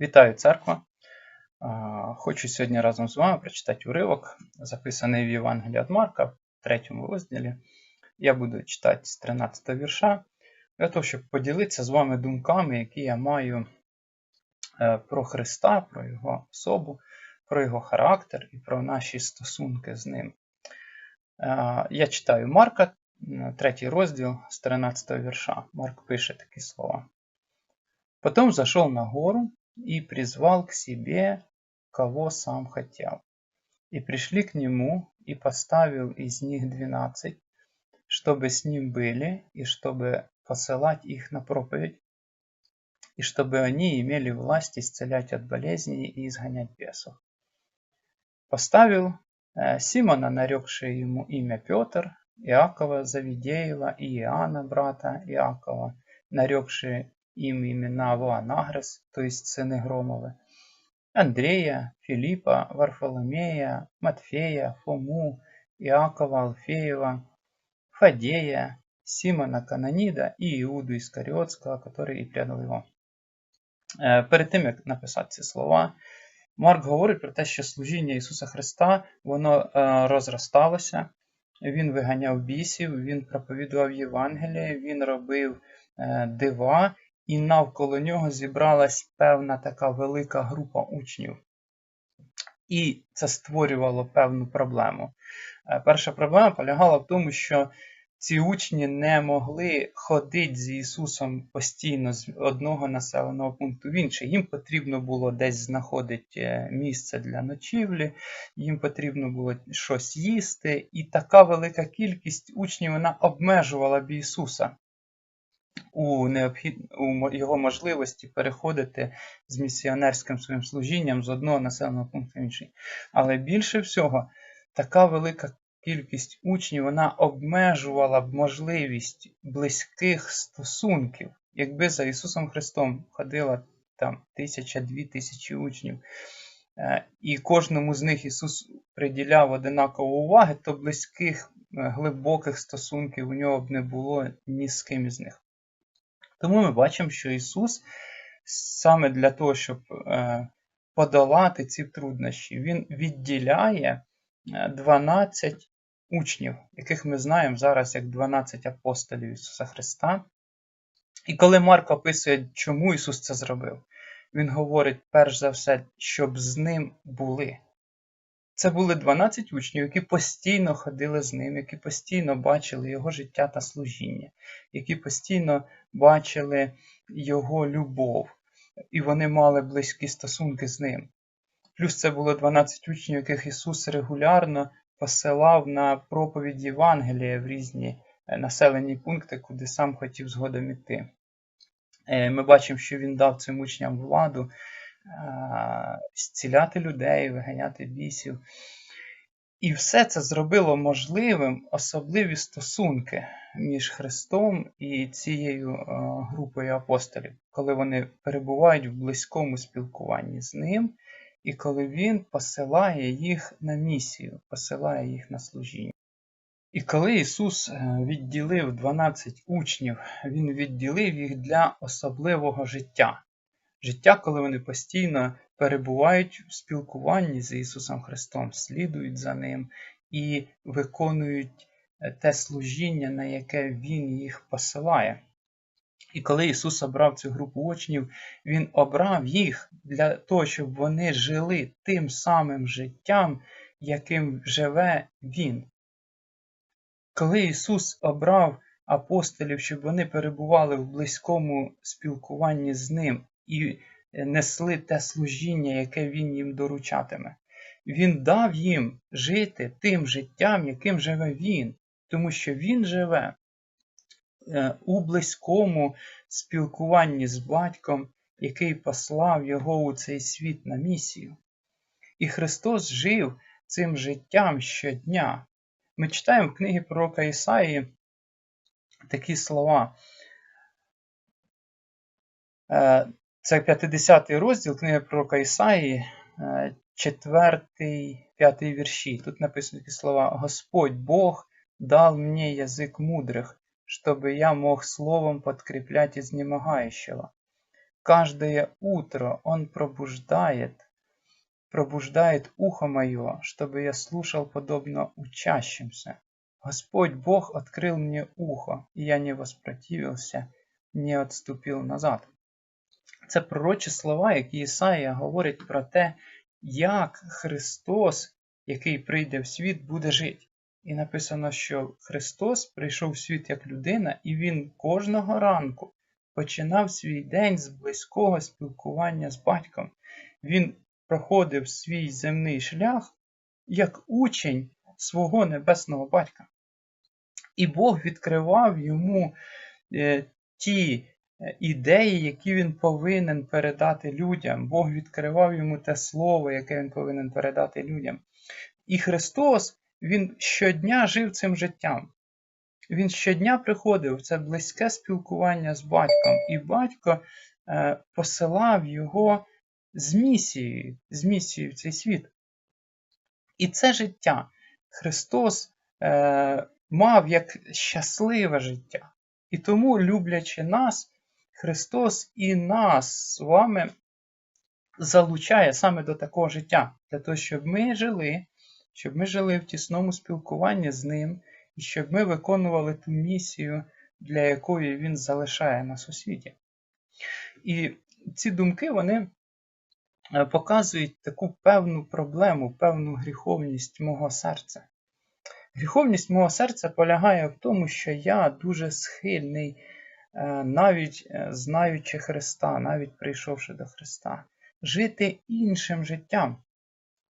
Вітаю церква! Хочу сьогодні разом з вами прочитати уривок, записаний в Євангелії від Марка в третьому розділі. Я буду читати з 13 вірша, для того, щоб поділитися з вами думками, які я маю е, про Христа, про Його особу, про Його характер і про наші стосунки з Ним. Я читаю Марка, третій розділ з 13 вірша. Марк пише такі слова. Потом зашел на гору и призвал к себе, кого сам хотел. И пришли к нему, и поставил из них двенадцать, чтобы с ним были, и чтобы посылать их на проповедь, и чтобы они имели власть исцелять от болезней и изгонять бесов. Поставил э, Симона, нарекший ему имя Петр, Иакова Завидеева и Иоанна, брата Иакова, нарекший им имена Вуанагрес, то есть сыны Громовы, Андрея, Филиппа, Варфоломея, Матфея, Фому, Иакова Алфеева, Фадея, Симона Кананіда і Іуду Іскаріотського, который і предав його. Е, Перед тим, як написати ці слова, Марк говорить про те, що служіння Ісуса Христа воно е, розросталося, Він виганяв бісів, Він проповідував Євангеліє, Він робив е, дива, і навколо нього зібралась певна така велика група учнів. І це створювало певну проблему. Е, Перша проблема полягала в тому, що ці учні не могли ходити з Ісусом постійно з одного населеного пункту в інший. Їм потрібно було десь знаходити е, місце для ночівлі, їм потрібно було щось їсти, і така велика кількість учнів вона обмежувала б Ісуса у необхід... у його можливості переходити з місіонерським своїм служінням з одного населеного пункту в інший. Але більше всього, така велика кількість учнів вона обмежувала б можливість близьких стосунків. Якби за Ісусом Христом ходила там тисяча-дві тисячі учнів, е, і кожному з них Ісус приділяв одинакову уваги, то близьких е, глибоких стосунків у нього б не було ні з ким із них. Тому ми бачимо, що Ісус саме для того, щоб е, подолати ці труднощі, Він відділяє 12 учнів, яких ми знаємо зараз як 12 апостолів Ісуса Христа. І коли Марк описує, чому Ісус це зробив, Він говорить, перш за все, щоб з ним були. Це були 12 учнів, які постійно ходили з ним, які постійно бачили його життя та служіння, які постійно бачили його любов, і вони мали близькі стосунки з ним. Плюс це було 12 учнів, яких Ісус регулярно посилав на проповідь Євангелія в різні е, населені пункти, куди сам хотів згодом іти. Е, ми бачимо, що він дав цим учням владу зціляти людей, виганяти бісів. І все це зробило можливим особливі стосунки між Христом і цією групою апостолів, коли вони перебувають в близькому спілкуванні з ним, і коли Він посилає їх на місію, посилає їх на служіння. І коли Ісус е, відділив 12 учнів, Він відділив їх для особливого життя. Життя, коли вони постійно перебувають в спілкуванні з Ісусом Христом, слідують за Ним і виконують е, те служіння, на яке Він їх посилає. І коли Ісус обрав цю групу учнів, Він обрав їх для того, щоб вони жили тим самим життям, яким живе Він. Коли Ісус обрав апостолів, щоб вони перебували в близькому спілкуванні з Ним і несли те служіння, яке Він їм доручатиме, Він дав їм жити тим життям, яким живе Він, тому що Він живе Е, у близькому спілкуванні з батьком, який послав його у цей світ на місію. І Христос жив цим життям щодня. Ми читаємо в книгі пророка Ісаї такі слова. Е, це 50 розділ книги пророка Ісаї, 4, 5 вірші. Тут написано такі слова: Господь Бог дав мені язик мудрих, чтобы я мог словом подкреплять изнемогающего, Каждое утро Он пробуждает, пробуждает ухо мое, чтобы я слушал подобно учащимся. Господь Бог открыл мне ухо, и я не воспротивився, не отступив назад. Це пророчі слова, які Ісаїя говорить про те, як Христос, який прийде в світ, буде жити. І написано, що Христос прийшов в світ як людина, і Він кожного ранку починав свій день з близького спілкування з батьком. Він проходив свій земний шлях як учень свого небесного батька. І Бог відкривав йому е, ті ідеї, які він повинен передати людям. Бог відкривав йому те слово, яке він повинен передати людям. І Христос, Він щодня жив цим життям. Він щодня приходив в це близьке спілкування з батьком, і батько е, посилав його з місією, з місією в цей світ. І це життя Христос е, мав як щасливе життя. І тому, люблячи нас, Христос і нас з вами залучає саме до такого життя, для того, щоб ми жили, щоб ми жили в тісному спілкуванні з Ним, і щоб ми виконували ту місію, для якої Він залишає нас у світі. І ці думки вони е, показують таку певну проблему, певну гріховність мого серця. Гріховність мого серця полягає в тому, що я дуже схильний, навіть е, знаючи Христа, навіть прийшовши до Христа, жити іншим життям.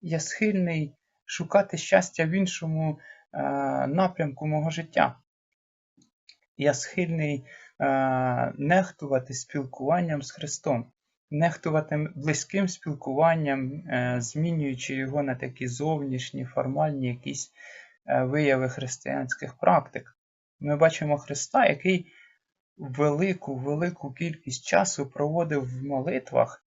Я схильний шукати щастя в іншому е, напрямку мого життя. Я схильний нехтувати спілкуванням з Христом, нехтувати близьким спілкуванням, змінюючи його на такі зовнішні, формальні якісь Е, вияви християнських практик. Ми бачимо Христа, який велику, велику кількість часу проводив в молитвах,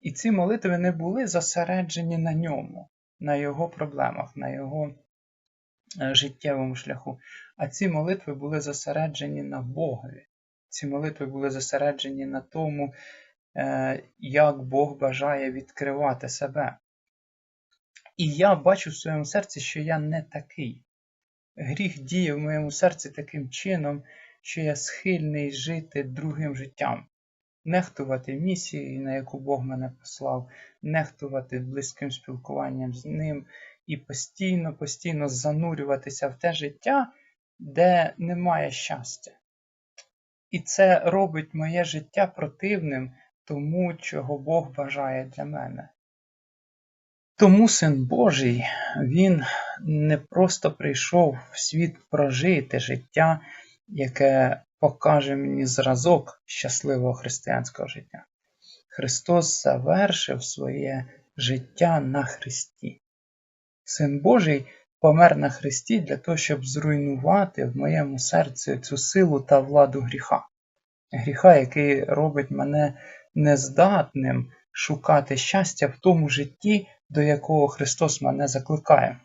і ці молитви не були зосереджені на ньому, на його проблемах, на його е, життєвому шляху. А ці молитви були зосереджені на Богові. Ці молитви були зосереджені на тому, е, як Бог бажає відкривати себе. І я бачу в своєму серці, що я не такий. Гріх діє в моєму серці таким чином, що я схильний жити другим життям, нехтувати місією, на яку Бог мене послав, нехтувати близьким спілкуванням з ним і постійно, постійно занурюватися в те життя, де немає щастя. І це робить моє життя противним тому, чого Бог бажає для мене. Тому Син Божий, Він не просто прийшов в світ прожити життя, яке покаже мені зразок щасливого християнського життя. Христос завершив своє життя на Христі. Син Божий помер на Христі для того, щоб зруйнувати в моєму серці цю силу та владу гріха. Гріха, який робить мене нездатним шукати щастя в тому житті, до якого Христос мене закликає.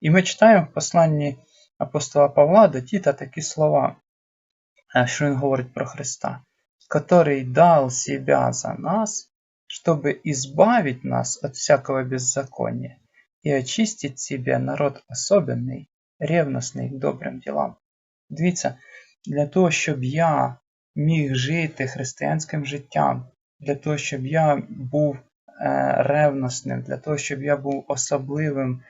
І ми читаємо в посланні апостола Павла до Тіта такі слова, е, що він говорить про Христа, который дал себя за нас, чтобы избавить нас от всякого беззакония и очистить себе народ особенный, ревностний к добрим ділам. Дивіться, для того, щоб я міг жити християнським життям, для того, щоб я був Е, ревностним, для того, щоб я був особливим е,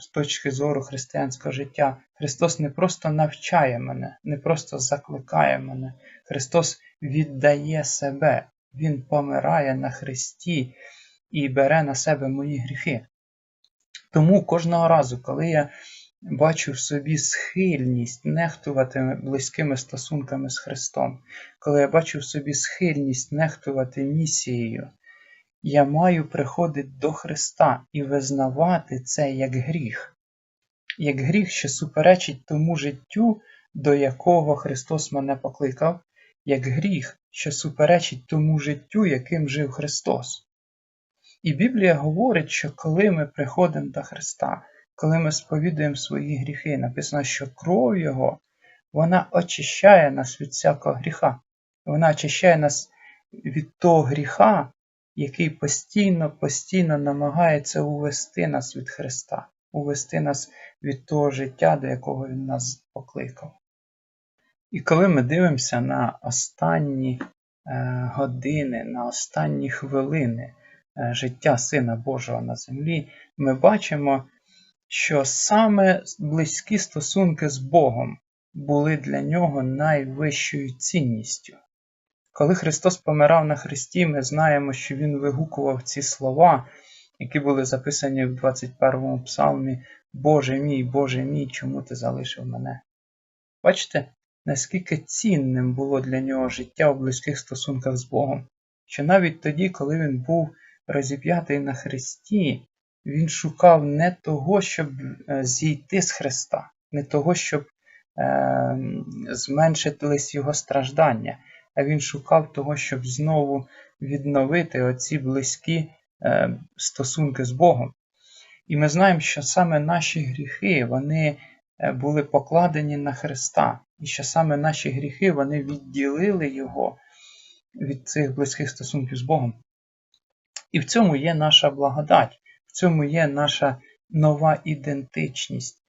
з точки зору християнського життя. Христос не просто навчає мене, не просто закликає мене. Христос віддає себе, Він помирає на Христі і бере на себе мої гріхи. Тому кожного разу, коли я бачу в собі схильність нехтувати близькими стосунками з Христом, коли я бачу в собі схильність нехтувати місією, я маю приходити до Христа і визнавати це як гріх, як гріх, що суперечить тому життю, до якого Христос мене покликав, як гріх, що суперечить тому життю, яким жив Христос. І Біблія говорить, що коли ми приходимо до Христа, коли ми сповідуємо свої гріхи, написано, що кров Його, вона очищає нас від всякого гріха, вона очищає нас від того гріха, який постійно, постійно намагається увести нас від Христа, увести нас від того життя, до якого Він нас покликав. І коли ми дивимося на останні е, години, на останні хвилини е, життя Сина Божого на землі, ми бачимо, що саме близькі стосунки з Богом були для нього найвищою цінністю. Коли Христос помирав на Христі, ми знаємо, що Він вигукував ці слова, які були записані в 21 му псалмі Боже мій, Боже мій, чому ти залишив мене? Бачите, наскільки цінним було для нього життя у близьких стосунках з Богом, що навіть тоді, коли він був розіп'ятий на Христі, він шукав не того, щоб е, зійти з Христа, не того, щоб е, зменшитись його страждання, а він шукав того, щоб знову відновити оці близькі е, стосунки з Богом. І ми знаємо, що саме наші гріхи вони е, були покладені на Христа, і що саме наші гріхи вони відділили Його від цих близьких стосунків з Богом. І в цьому є наша благодать, в цьому є наша нова ідентичність.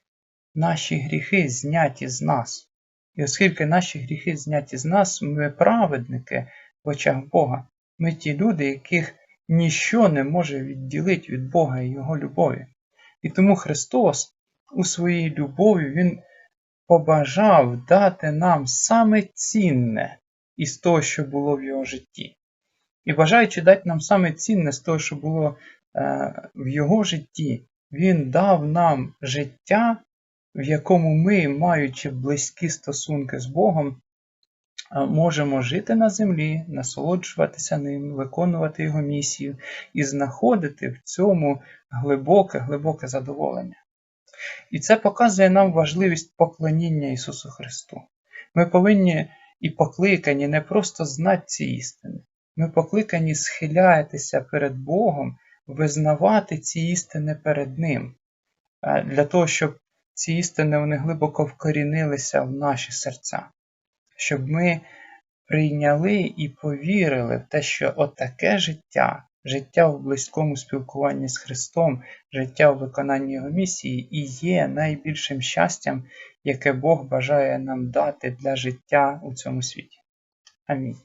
Наші гріхи зняті з нас. І оскільки наші гріхи зняті з нас, ми праведники в очах Бога. Ми ті люди, яких ніщо не може відділити від Бога і Його любові. І тому Христос у своїй любові Він побажав дати нам саме цінне із того, що було в його житті. І бажаючи дати нам саме цінне з того, що було е, в його житті, Він дав нам життя, в якому ми, маючи близькі стосунки з Богом, можемо жити на землі, насолоджуватися ним, виконувати Його місію і знаходити в цьому глибоке, глибоке задоволення. І це показує нам важливість поклоніння Ісусу Христу. Ми повинні і покликані не просто знати ці істини, ми покликані схилятися перед Богом, визнавати ці істини перед Ним, для того, щоб ці істини вони глибоко вкорінилися в наші серця, щоб ми прийняли і повірили в те, що отаке життя, життя в близькому спілкуванні з Христом, життя в виконанні Його місії і є найбільшим щастям, яке Бог бажає нам дати для життя у цьому світі. Амінь.